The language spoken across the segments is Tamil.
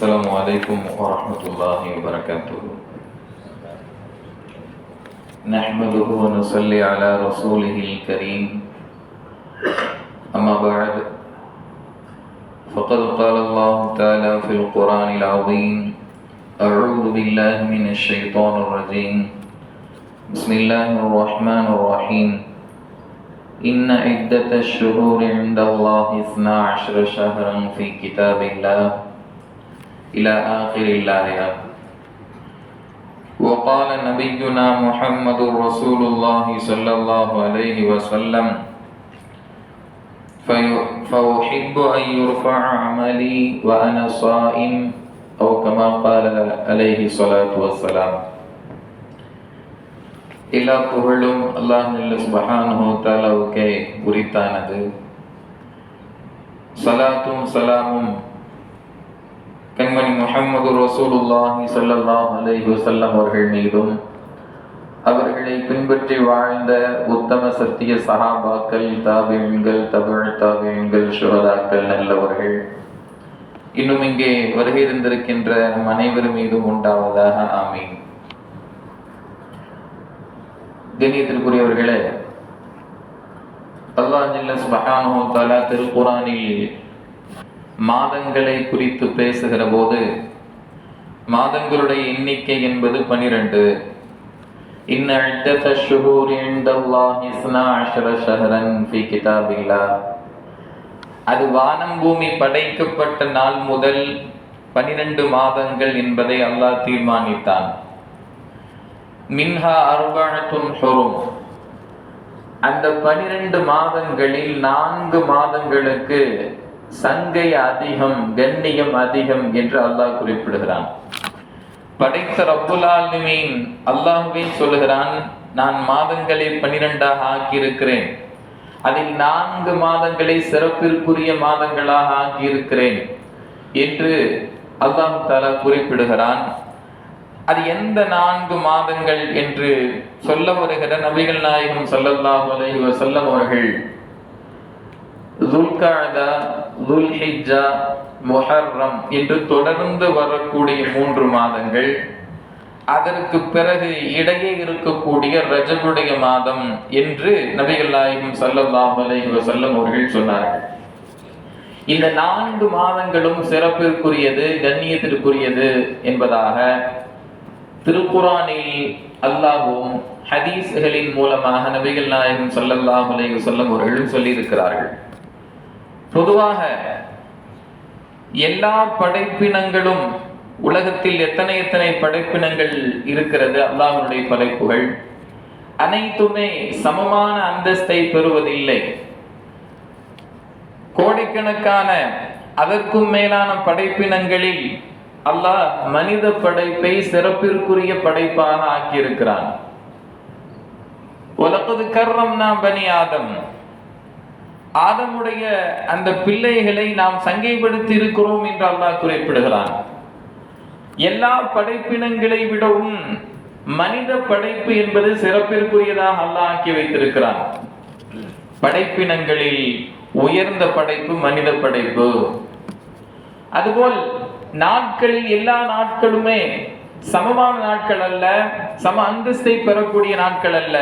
السلام عليكم ورحمة الله وبركاته. نحمده ونصلي على رسوله الكريم. أما بعد فقد قال الله تعالى في القرآن العظيم أعوذ بالله من الشيطان الرجيم. بسم الله الرحمن الرحيم. إن عدة الشهور عند الله اثنا عشر شهرا في كتاب الله. إلى آخر الآية وقال نبينا محمد رسول الله صلى الله عليه وسلم في- فأحب أن يرفع عملي وأنا صائم أو كما قال عليه الصلاة والسلام எல்லா புகழும் அல்லாஹ் சுபஹானஹு தாலாவுக்கே உரித்தானது சலாத்தும் சலாமும் பெண்மணி முஹம்மது ரசூலுல்லாஹி ஸல்லல்லாஹு அலைஹி வசல்லம் அவர்கள் மீதும் அவர்களை பின்பற்றி வாழ்ந்த உத்தம சத்திய சஹாபாக்கள் தாபியன்கள் தமிழ் தாபியன்கள் சுகதாக்கள் நல்லவர்கள். இன்னும் இங்கே வருகை இருந்திருக்கின்ற நம் அனைவர் மீதும் உண்டாவதாக ஆமீன். கண்ணியத்திற்குரியவர்களே அல்லாஹ் ஜல்ல சுப்ஹானஹு தஆலா மாதங்களை குறித்து பேசுகிற போது மாதங்களுடைய எண்ணிக்கை என்பது பனிரெண்டு. இன்ன இத்தத ஷுஹூர் இன்தல்லாஹி இஸ்னா ஷஹரன் ஃபீ கிதாபில்லாஹ் அது வானம் பூமி படைக்கப்பட்ட நாள் முதல் பனிரெண்டு மாதங்கள் என்பதை அல்லாஹ் தீர்மானித்தான். மின்ஹா அர்பஅத்துன் ஹுரும். அந்த பனிரெண்டு மாதங்களில் நான்கு மாதங்களுக்கு சங்கை அதிகம் கண்ணியம் அதிகம் என்று அல்லாஹ் குறிப்பிடுகிறான். படைத்த ரப்புல் ஆலமீன் சொல்லுகிறான் நான் மாதங்களை பனிரெண்டாக ஆக்கியிருக்கிறேன். அதில் நான்கு மாதங்களை சிறப்பிற்குரிய மாதங்களாக ஆக்கியிருக்கிறேன் என்று அல்லாஹு தாலா குறிப்பிடுகிறான். அது எந்த நான்கு மாதங்கள் என்று சொல்ல வருகிற நபிகள் நாயகம் ஸல்லல்லாஹு அலைஹி வசல்லம் அவர்கள் துல்காதா துல்ஹிஜா முஹர்ரம் என்று தொடர்ந்து வரக்கூடிய மூன்று மாதங்கள் அதற்கு பிறகு இடையே இருக்கக்கூடிய ரஜபுடைய மாதம் என்று நபிகள் நாயகம் ஸல்லல்லாஹு அலைஹி அவர்கள் சொன்னார்கள். இந்த நான்கு மாதங்களும் சிறப்பிற்குரியது கண்ணியத்திற்குரியது என்பதாக திருக்குரானில் அல்லாஹும் ஹதீஸ்களின் மூலமாக நபிகள் நாயகம் ஸல்லல்லாஹு அலைஹி வஸல்லம் அவர்களும் சொல்லியிருக்கிறார்கள். பொதுவாக எல்லா படைப்பினங்களும் உலகத்தில் எத்தனை எத்தனை படைப்பினங்கள் இருக்கிறது? அல்லாஹனுடைய படைப்புகள். அனைத்துமே சமமான அந்தஸ்தை பெறுவதில்லை. கோடிக்கணக்கான அதற்கும் மேலான படைப்பினங்களில் அல்லாஹ் மனித படைப்பை சிறப்பிற்குரிய படைப்பாக ஆக்கியிருக்கிறான். உலகது கர்ரம்னா பனி ஆதம். ஆதமுடைய அந்த பிள்ளைகளை நாம் சங்கைப்படுத்தி இருக்கிறோம் என்று அல்லாஹ் குறிப்பிடுகிறான். எல்லா படைப்பினங்களை விடவும் மனித படைப்பு என்பது சிறப்பிற்குரியதாக அல்லாஹ் ஆக்கி வைத்திருக்கிறான். படைப்பினங்களில் உயர்ந்த படைப்பு மனித படைப்பு. அதுபோல் நாட்களில் எல்லா நாட்களுமே சமமான நாட்கள் அல்ல சம அந்தஸ்தை பெறக்கூடிய நாட்கள் அல்ல.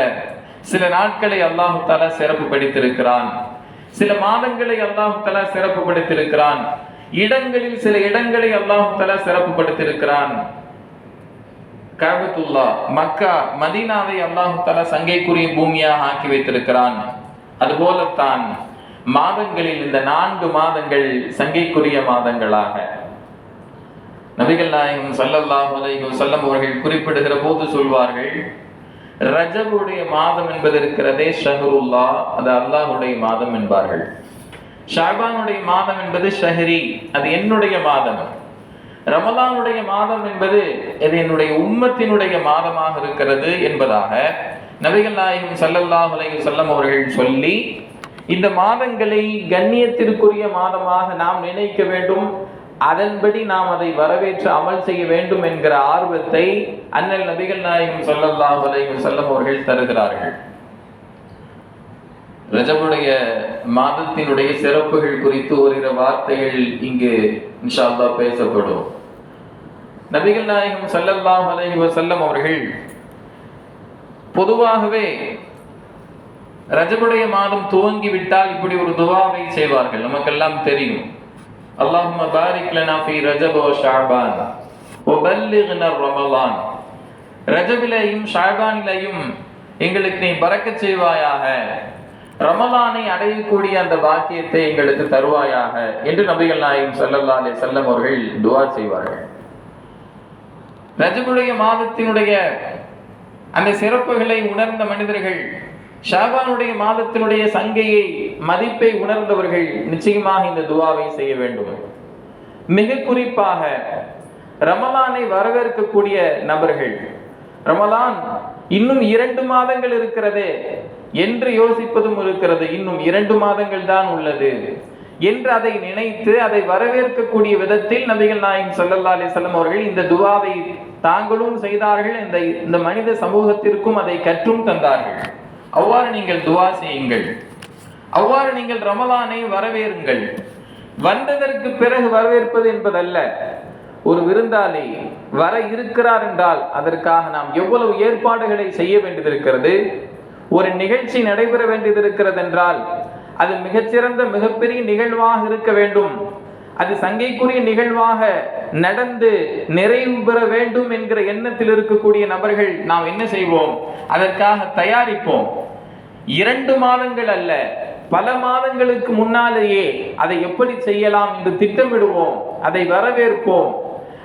சில நாட்களை அல்லாஹு தாலா சிறப்பு படித்திருக்கிறான் சில மாதங்களை அல்லாஹு தலா சிறப்பு படுத்திருக்கிறான் இடங்களில் சில இடங்களை அல்லாஹு தலா சிறப்பு படுத்திருக்கிறான் கபத்துல்லா மக்கா மதீனாவை அல்லாஹு தாலா சங்கைக்குரிய பூமியாக ஆக்கி வைத்திருக்கிறான். அதுபோலத்தான் மாதங்களில் இந்த நான்கு மாதங்கள் சங்கைக்குரிய மாதங்களாக. நபிகள் நாயகம் ஸல்லல்லாஹு அலைஹி வஸல்லம் அவர்கள் குறிப்பிடுகிற போது சொல்வார்கள் ரஜபுடைய மாதம் என்பது இருக்கிறதே ஷஹருல்லா அது அல்லாஹ்வுடைய மாதம் என்பார்கள். ஷாபானுடைய மாதம் என்பது ஷஹரி அது என்னுடைய மாதம். ரமலானுடைய மாதம் என்பது இது என்னுடைய உம்மத்தினுடைய மாதமாக இருக்கிறது என்பதாக நபிகள் நாயகம் சல்லல்லாஹ் அலைஹி செல்லம் அவர்கள் சொல்லி இந்த மாதங்களை கண்ணியத்திற்குரிய மாதமாக நாம் நினைக்க வேண்டும். அதன்படி நாம் அதை வரவேற்று அமல் செய்ய வேண்டும் என்கிற ஆர்வத்தை அண்ணல் நபிகள் நாயகம் ஸல்லல்லாஹு அலைஹி வஸல்லம் அவர்கள் தருகிறார்கள். ரஜபுடைய மாதத்தினுடைய சிறப்புகள் குறித்து ஓரிரு வார்த்தைகள் இங்கு இன்ஷா பேசப்படும். நபிகள் நாயகம் ஸல்லல்லாஹு அலைஹி செல்லம் அவர்கள் பொதுவாகவே ரஜபுடைய மாதம் துவங்கி விட்டால் இப்படி ஒரு துவாவை செய்வார்கள். நமக்கெல்லாம் தெரியும். اللهم بارك لنا في رجب وشعبان وبلغنا رمضان ரஜபிலையும் ஷாபானிலையும் எங்களுக்கு நீ பறக்கச் செய்வாயாக. ரமலானை அடையக்கூடிய அந்த பாக்கியத்தை எங்களுக்கு தருவாயாக என்று நபிகள் நாயகம் ஸல்லல்லாஹு அலே செல்லம் அவர்கள் துவா செய்வார்கள். ரஜபுடைய மாதத்தினுடைய அந்த சிறப்புகளை உணர்ந்த மனிதர்கள் ஷாபானுடைய மாதத்தினுடைய சங்கையை மதிப்பை உணர்ந்தவர்கள் நிச்சயமாக இந்த துவாவை செய்ய வேண்டும். மிக குறிப்பாக ரமலானை வரவேற்கக்கூடிய நபர்கள் ரமலான் இன்னும் இரண்டு மாதங்கள் இருக்கிறதே என்று யோசிப்பதும் இருக்கிறது. இன்னும் இரண்டு மாதங்கள் தான் உள்ளது என்று அதை நினைத்து அதை வரவேற்கக்கூடிய விதத்தில் நபிகள் நாயகம் சல்லல்லா அலிசல்லம் அவர்கள் இந்த துவாவை தாங்களும் செய்தார்கள். இந்த இந்த மனித சமூகத்திற்கும் அதை கற்றும் தந்தார்கள். அவ்வாறு நீங்கள் துவா செய்யுங்கள். அவ்வாறு நீங்கள் ரமலானை வரவேறுங்கள். வந்ததற்கு பிறகு வரவேற்பது என்பதல்ல. ஒரு விருந்தாளி வர இருக்கிறார் என்றால் அதற்காக நாம் எவ்வளவு ஏற்பாடுகளை செய்ய வேண்டியதிருக்கிறது ஒரு நிகழ்ச்சி நடைபெற வேண்டியதிருக்கிறது என்றால் அது மிகச்சிறந்த மிகப்பெரிய நிகழ்வாக இருக்க வேண்டும். அது சங்கைக்குரிய நிகழ்வாக நடந்து நிறைவு பெற வேண்டும் என்கிற எண்ணத்தில் இருக்கக்கூடிய நபர்கள் நாம் என்ன செய்வோம்? அதற்காக தயாரிப்போம். இரண்டு மாதங்கள் அல்ல பல மாதங்களுக்கு முன்னாலேயே அதை எப்படி செய்யலாம் என்று திட்டமிடுவோம் அதை வரவேற்போம்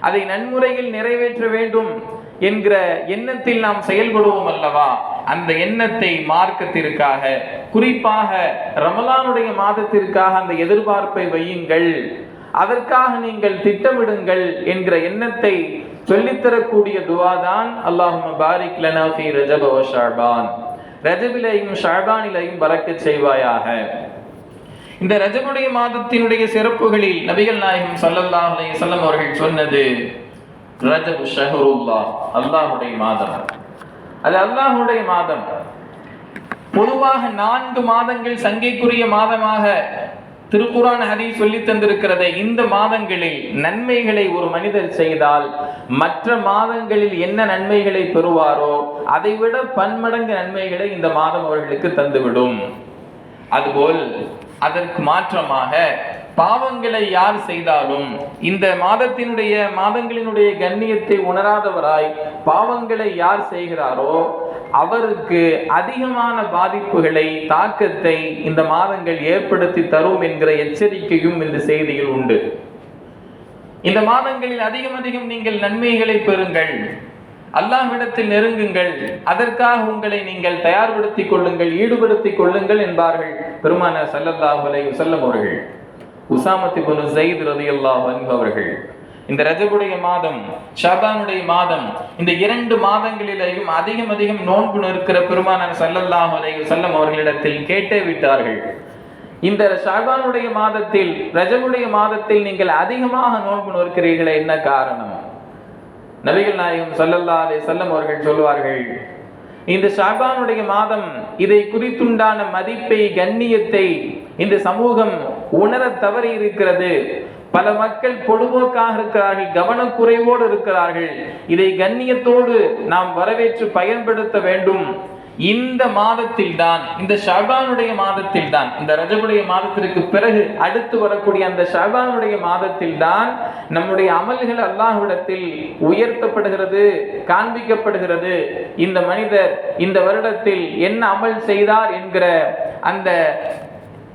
அதை நன்முறையில் நிறைவேற்ற வேண்டும் என்கிற எண்ணத்தில் நாம் செயல்படுவோம் அல்லவா? அந்த எண்ணத்தை மார்க்கத்திற்காக குறிப்பாக ரமலானுடைய மாதத்திற்காக அந்த எதிர்பார்ப்பை வையுங்கள். அதற்காக நீங்கள் திட்டமிடுங்கள் என்கிற எண்ணத்தை சொல்லித்தரக்கூடிய துவாதான் அல்லாஹும பாரிக் லனா ஃபீ ரஜப ரஜபிலையும் ஷாபானிலையும் பறக்க செய்வாயாக. இந்த ரஜபுடைய மாதத்தினுடைய சிறப்புகளில் நபிகள் நாயகம் சல்லல்லா அலைஹி அவர்கள் சொன்னது ரஜபு ஷஹருல்லா அல்லாஹுடைய மாதம். அது அல்லாஹுடைய மாதம். பொதுவாக நான்கு மாதங்கள் சங்கைக்குரிய மாதமாக திருக்குரான் ஹரி சொல்லி தந்திருக்கிறதை இந்த மாதங்களில் நன்மைகளை ஒரு மனிதர் செய்தால் மற்ற மாதங்களில் என்ன நன்மைகளை பெறுவாரோ அதைவிட பன்மடங்கு நன்மைகளை இந்த மாதம் அவர்களுக்கு தந்துவிடும். அதுபோல் அதற்கு மாற்றமாக பாவங்களை யார் செய்தாலும் இந்த மாதத்தினுடைய மாதங்களினுடைய கண்ணியத்தை உணராதவராய் பாவங்களை யார் செய்கிறாரோ அவருக்கு அதிகமான பாதிப்புகளை தாக்கத்தை இந்த மாதங்கள் ஏற்படுத்தி தரும் என்கிற எச்சரிக்கையும் இந்த செய்தியில் உண்டு. இந்த மாதங்களில் அதிகம் அதிகம் நீங்கள் நன்மைகளை பெறுங்கள். அல்லாஹ்விடத்தில் நெருங்குங்கள். அதற்காக உங்களை நீங்கள் தயார்படுத்திக் கொள்ளுங்கள் ஈடுபடுத்திக் கொள்ளுங்கள் என்பார்கள் பெருமான சல்லல்லாஹு அலைஹி வஸல்லம் அவர்கள். உசாமத்தி புனு ஜெயித் ரதியல்லாஹு அவர்கள். இந்த ரஜபுடைய மாதம் ஷாபானுடைய மாதம் இந்த இரண்டு மாதங்களிலேயும் அதிகம் அதிகம் நோன்பு நிற்கிற பெருமானார் சல்லல்லாஹ் அலைஹி செல்லம் அவர்களிடத்தில் கேட்டே விட்டார்கள். இந்த ஷாபானுடைய மாதத்தில் ரஜபுடைய மாதத்தில் நீங்கள் அதிகமாக நோன்பு நோக்கிறீர்களே என்ன காரணம்? நபிகள் நாயகம் சல்லல்லா அலே செல்லம் அவர்கள் சொல்லுவார்கள் இந்த ஷாபானுடைய மாதம் இதை குறித்துண்டான மதிப்பை கண்ணியத்தை இந்த சமூகம் உணர தவறி இருக்கிறது பல மக்கள் பொழுபோக்காக இருக்கிறார்கள் கவனக்குறைவோடு இருக்கிறார்கள். இதை கண்ணியத்தோடு நாம் வரவேற்று பயன்படுத்த வேண்டும். இந்த மாதத்தில் தான் இந்த ஷாபானுடைய மாதத்தில் தான் இந்த ரஜபுடைய மாதத்திற்கு பிறகு அடுத்து வரக்கூடிய அந்த ஷாபானுடைய மாதத்தில் தான் நம்முடைய அமல்கள் அல்லாஹ்விடத்தில் உயர்த்தப்படுகிறது காண்பிக்கப்படுகிறது. இந்த மனிதர் இந்த வருடத்தில் என்ன அமல் செய்தார் என்கிற அந்த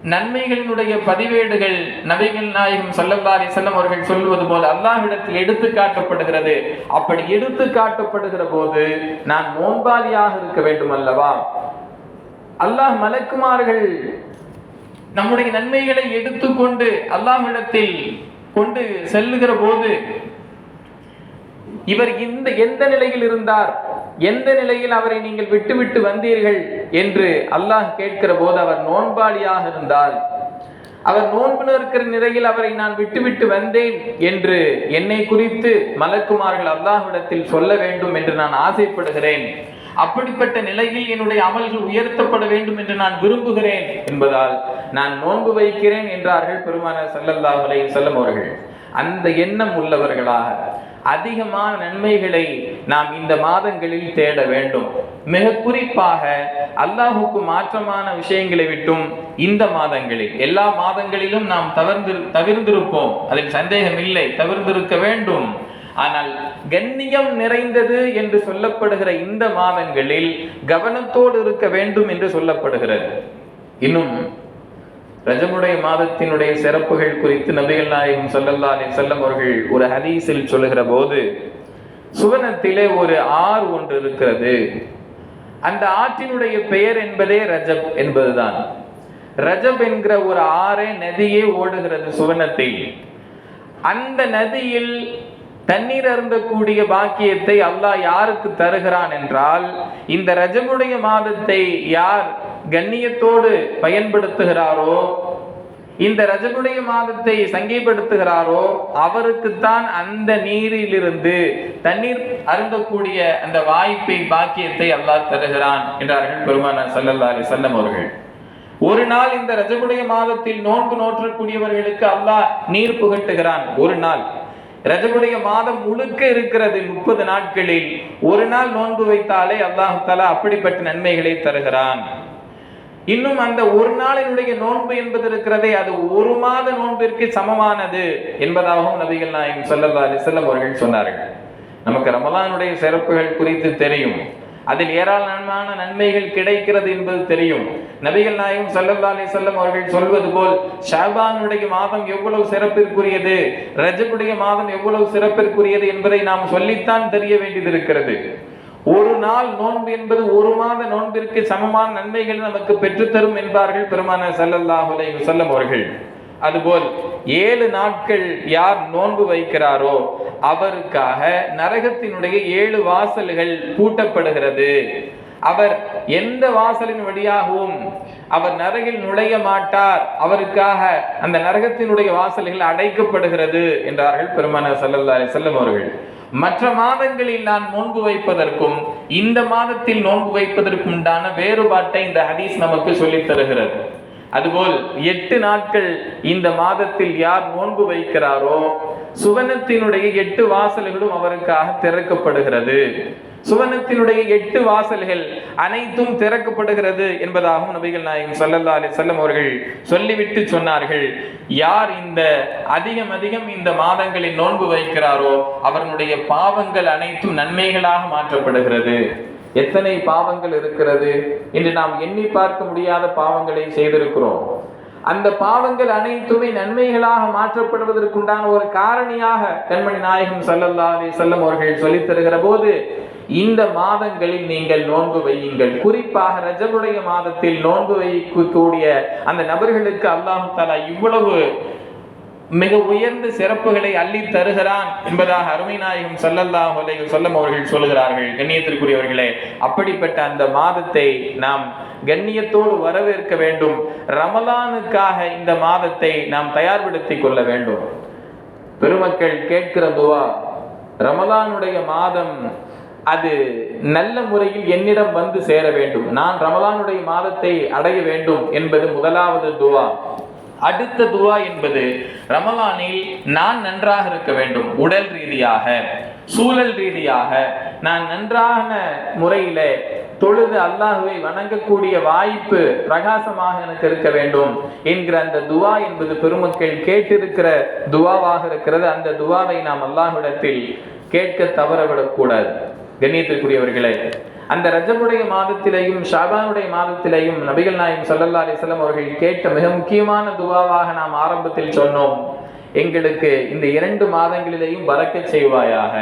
நன்மைகளினுடைய பதிவேடுகள் நபிகள் நாயகம் ஸல்லல்லாஹு செல்லம் அவர்கள் சொல்லுவது போல அல்லாஹிடத்தில் எடுத்து காட்டப்படுகிறது. அப்படி எடுத்து காட்டப்படுகிற போது நான் நோன்பாளியாக இருக்க வேண்டும் அல்லவா? அல்லாஹ் மலக்குமார்கள் நம்முடைய நன்மைகளை எடுத்துக்கொண்டு அல்லாஹிடத்தில் கொண்டு செல்லுகிற போது இவர் இந்த எந்த நிலையில் இருந்தார்? எந்த நிலையில் அவரை நீங்கள் விட்டுவிட்டு வந்தீர்கள் என்று அல்லாஹ் கேட்கிற போது அவர் நோன்பாளியாக இருந்தால் அவர் நோன்பு நிற்கிற நிலையில் அவரை நான் விட்டுவிட்டு வந்தேன் என்று என்னை குறித்து மலக்குமார்கள் அல்லாஹ்விடத்தில் சொல்ல வேண்டும் என்று நான் ஆசைப்படுகிறேன். அப்படிப்பட்ட நிலையில் என்னுடைய அமல்கள் உயர்த்தப்பட வேண்டும் என்று நான் விரும்புகிறேன் என்பதால் நான் நோன்பு வைக்கிறேன் என்றார்கள் பெருமான ஸல்லல்லாஹு அலைஹி அவர்கள். அந்த எண்ணம் உள்ளவர்களாக அதிகமான நன்மைகளை நாம் இந்த மாதங்களில் தேட வேண்டும். மிக குறிப்பாக அல்லாஹுக்கு மாற்றமான விஷயங்களை விட்டும் இந்த மாதங்களில். எல்லா மாதங்களிலும் நாம் தவிர்ந்து தவிர்ந்திருப்போம். அதில் சந்தேகம் இல்லை தவிர்ந்திருக்க வேண்டும். ஆனால் கண்ணியம் நிறைந்தது என்று சொல்லப்படுகிற இந்த மாதங்களில் கவனத்தோடு இருக்க வேண்டும் என்று சொல்லப்படுகிறது. இன்னும் ரஜமுடைய மாதத்தினுடைய சிறப்புகள் குறித்து நபிகள் நாயகம் சொல்லல்லா அலைஹி வஸல்லம் அவர்கள் ஒரு ஹதீஸில் சொல்லுகிற போது சுவனத்திலே ஒரு ஆறு ஒன்று இருக்கிறது. அந்த ஆற்றினுடைய பெயர் என்பதே ரஜப் என்பதுதான். ரஜப் என்கிற ஒரு ஆறே நதியே ஓடுகிறது சுவனத்தில். அந்த நதியில் தண்ணீர் அருந்தக்கூடிய பாக்கியத்தை அல்லாஹ் யாருக்கு தருகிறான் என்றால் இந்த ரஜமுடைய மாதத்தை யார் கண்ணியத்தோடு பயன்படுத்துகிறாரோ இந்த ரஜகுடைய மாதத்தை சங்கைப்படுத்துகிறாரோ அவருக்குத்தான் அந்த நீரிலிருந்து தண்ணீர் அருந்தக்கூடிய அந்த வாய்ப்பை பாக்கியத்தை அல்லாஹ் தருகிறான் என்றார்கள் பெருமானார் சல்லல்லா அலி வஸல்லம் அவர்கள். ஒரு நாள் இந்த ரஜகுடைய மாதத்தில் நோன்பு நோற்றக்கூடியவர்களுக்கு அல்லாஹ் நீர் புகட்டுகிறான். ஒரு நாள். ரஜகுடைய மாதம் முழுக்க இருக்கிறது முப்பது நாட்களில். ஒரு நாள் நோன்பு வைத்தாலே அல்லாஹு அப்படிப்பட்ட நன்மைகளை தருகிறான். இன்னும் அந்த ஒரு நாளினுடைய நோன்பு என்பது இருக்கிறதே அது ஒரு மாத நோன்பிற்கு சமமானது என்பதாகவும் நபிகள் நாயகம் ஸல்லல்லாஹு அலைஹி வஸல்லம் அவர்கள் சொன்னார்கள். நமக்கு ரமலானுடைய சிறப்புகள் குறித்து தெரியும். அதில் ஏராளமான நன்மைகள் கிடைக்கிறது என்பது தெரியும். நபிகள் நாயகம் சல்லல்லா அலி செல்லம் அவர்கள் சொல்வது போல் ஷாபானுடைய மாதம் எவ்வளவு சிறப்பிற்குரியது ரஜபுடைய மாதம் எவ்வளவு சிறப்பிற்குரியது என்பதை நாம் சொல்லித்தான் தெரிய வேண்டியது இருக்கிறது. ஒரு நாள் நோன்பு என்பது ஒரு மாத நோன்பிற்கு சமமான நன்மைகள் நமக்கு பெற்றுத்தரும் என்பார்கள் பெருமான ஸல்லல்லாஹு அலைஹி அவர்கள். அதுபோல் ஏழு நாட்கள் யார் நோன்பு வைக்கிறாரோ அவருக்காக நரகத்தினுடைய ஏழு வாசல்கள் பூட்டப்படுகிறது. அவர் எந்த வாசலின் வழியாகவும் அவர் நரகில் நுழைய மாட்டார். அவருக்காக அந்த நரகத்தினுடைய வாசல்கள் அடைக்கப்படுகிறது என்றார்கள் பெருமான ஸல்லல்லாஹு அலைஹி அவர்கள். மற்ற மாதங்களில் நான் நோன்பு வைப்பதற்கும் இந்த மாதத்தில் நோன்பு வைப்பதற்கும் உண்டான வேறுபாட்டை இந்த ஹதீஸ் நமக்கு சொல்லித் தருகிறது. அதுபோல் எட்டு நாட்கள் இந்த மாதத்தில் யார் நோன்பு வைக்கிறாரோ சுவனத்தினுடைய எட்டு வாசல்களும் அவருக்காக திறக்கப்படுகிறது. சுவனத்தினுடைய எட்டு வாசல்கள் அனைத்தும் திறக்கப்படுகிறது என்பதாகவும் நபிகள் நாயகம் சல்லல்லா அலி வஸல்லம் அவர்கள் சொல்லிவிட்டு சொன்னார்கள். யார் இந்த அதிகம் அதிகம் இந்த மாதங்களில் நோன்பு வைக்கிறாரோ அவர்களுடைய பாவங்கள் அனைத்தும் நன்மைகளாக மாற்றப்படுகிறது. எத்தனை பாவங்கள் இருக்கிறது? என்று நாம் எண்ணி பார்க்க முடியாத பாவங்களை செய்திருக்கிறோம். அந்த பாவங்கள் அனைத்துமே நன்மைகளாக மாற்றப்படுவதற்குண்டான ஒரு காரணியாக கண்மணி நாயகம் சல்லல்லாவே அலைஹி அவர்கள் சொல்லித் தருகிற போது இந்த மாதங்களில் நீங்கள் நோன்பு வையுங்கள். குறிப்பாக ரஜபுடைய மாதத்தில் நோன்பு வைக்கக்கூடிய அந்த நபர்களுக்கு அல்லாஹு தஆலா இவ்வளவு மிக உயர்ந்த சிறப்புகளை அள்ளி தருகிறான் என்பதாக அருமை நாயகம் ஸல்லல்லாஹு சொல்லம் அவர்கள் சொல்லுகிறார்கள். கண்ணியத்திற்குரியவர்களே அப்படிப்பட்ட அந்த மாதத்தை நாம் கண்ணியத்தோடு வரவேற்க வேண்டும். ரமலானுக்காக இந்த மாதத்தை நாம் தயார்படுத்திக் கொள்ள வேண்டும். பெருமக்கள் கேட்கிற துவா ரமலானுடைய மாதம் அது நல்ல முறையில் என்னிடம் வந்து சேர வேண்டும். நான் ரமலானுடைய மாதத்தை அடைய வேண்டும் என்பது முதலாவது துவா. அடுத்த துவா என்பது ரமலானில் நான் நன்றாக இருக்க வேண்டும். உடல் ரீதியாக சூழல் ரீதியாக நான் நன்றான முறையில தொழுது அல்லாஹுவை வணங்கக்கூடிய வாய்ப்பு பிரகாசமாக எனக்கு இருக்க வேண்டும் என்கிற அந்த துவா என்பது பெருமக்கள் கேட்டிருக்கிற துவாவாக இருக்கிறது. அந்த துவாவை நாம் அல்லாஹ்விடத்தில் கேட்க தவறவிடக்கூடாது. கண்ணியத்திற்குரியவர்களே அந்த ரஜமுடைய மாதத்திலேயும் ஷாபானுடைய மாதத்திலேயும் நபிகள் நாயகம் சல்லல்லா அலைஹி அவர்கள் கேட்ட மிக முக்கியமான துவாவாக நாம் ஆரம்பத்தில் சொன்னோம். எங்களுக்கு இந்த இரண்டு மாதங்களிலேயும் பறக்கச் செய்வாயாக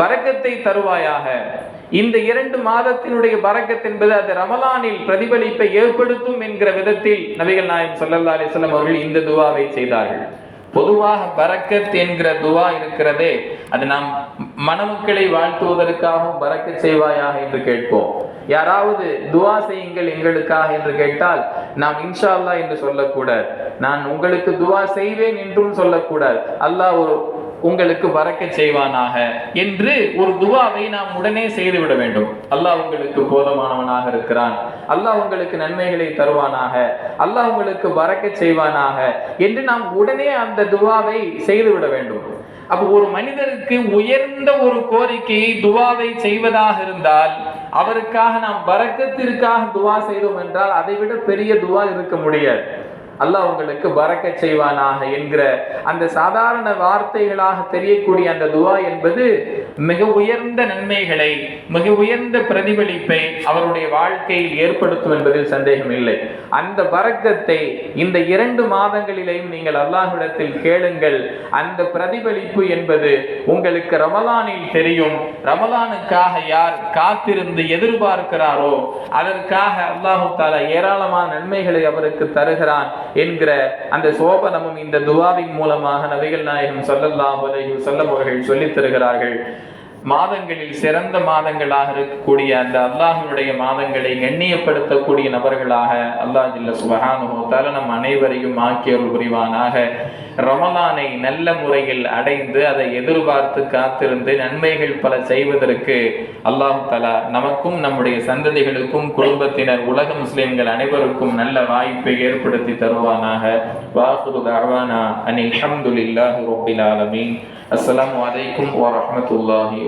பறக்கத்தை தருவாயாக இந்த இரண்டு மாதத்தினுடைய பறக்கத் என்பது அது ரமலானில் பிரதிபலிப்பை ஏற்படுத்தும் என்கிற விதத்தில் நபிகள் நாயம் ஸல்லல்லாஹு அலைஹி அவர்கள் இந்த துவாவை செய்தார்கள். பொதுவாக பறக்கத் என்கிற துவா இருக்கிறதே அது நாம் மணமக்களை வாழ்த்துவதற்காகவும் பறக்க செய்வாயாக என்று கேட்போம். யாராவது துவா செய்யுங்கள் எங்களுக்காக என்று கேட்டால் நாம் இன்ஷா அல்லாஹ் என்று சொல்லக்கூடாது. நான் உங்களுக்கு துவா செய்வேன் என்றும் சொல்லக்கூடாது. அல்லாஹ் ஒரு உங்களுக்கு வரக்க செய்வானாக என்று ஒரு துவாவை நாம் உடனே செய்துவிட வேண்டும். அல்லாஹ் உங்களுக்கு போதமானவனாக இருக்கிறான். அல்லாஹ் உங்களுக்கு நன்மைகளை தருவானாக. அல்லாஹ் உங்களுக்கு வரக்க செய்வானாக என்று நாம் உடனே அந்த துவாவை செய்துவிட வேண்டும். அப்போ ஒரு மனிதருக்கு உயர்ந்த ஒரு கோரிக்கையை துவாவை செய்வதாக இருந்தால் அவருக்காக நாம் வரக்கத்திற்காக துவா செய்தோம் என்றால் அதை விட பெரிய துவா இருக்க முடியாது. அல்லாஹ் உங்களுக்கு பறக்க செய்வானாக என்கிற அந்த சாதாரண வார்த்தைகளாக தெரியக்கூடிய அந்த துவா என்பது மிக உயர்ந்த நன்மைகளை மிக உயர்ந்த பிரதிபலிப்பை அவருடைய வாழ்க்கையில் ஏற்படுத்தும் என்பதில் சந்தேகம் இல்லை. அந்த பறக்கத்தை இந்த இரண்டு மாதங்களிலேயும் நீங்கள் அல்லாஹ்விடத்தில் கேளுங்கள். அந்த பிரதிபலிப்பு என்பது உங்களுக்கு ரமலானில் தெரியும். ரமலானுக்காக யார் காத்திருந்து எதிர்பார்க்கிறாரோ அதற்காக அல்லாஹு தாலா ஏராளமான நன்மைகளை அவருக்கு தருகிறான். என்கிற அந்த சோபனமும் இந்த துவாவின் மூலமாக நபிகள் நாயகம் சொல்லல்லாம் அலைஹி வஸல்லம் அவர்கள் சொல்லித் தருகிறார்கள். மாதங்களில் சிறந்த மாதங்களாக இருக்கக்கூடிய அந்த அல்லாஹனுடைய மாதங்களை கண்ணியப்படுத்தக்கூடிய நபர்களாக அல்லாஹ் ஜில்ல சுபஹானுஹு தஆலா நம் அனைவரையும் ஆக்கியருள் புரிவானாக. ரமலானை நல்ல முறையில் அடைந்து அதை எதிர்பார்த்து காத்திருந்து நன்மைகள் பல செய்வதற்கு அல்லாஹ் தலா நமக்கும் நம்முடைய சந்ததிகளுக்கும் குடும்பத்தினர் உலக முஸ்லிம்கள் அனைவருக்கும் நல்ல வாய்ப்பை ஏற்படுத்தி தருவானாக. வாஹுரு தாவானா அனில் அல்ஹம்துலில்லாஹி ரப்பில் ஆலமீன். அஸ்ஸலாமு அலைக்கும் வரஹ்மத்துல்லாஹி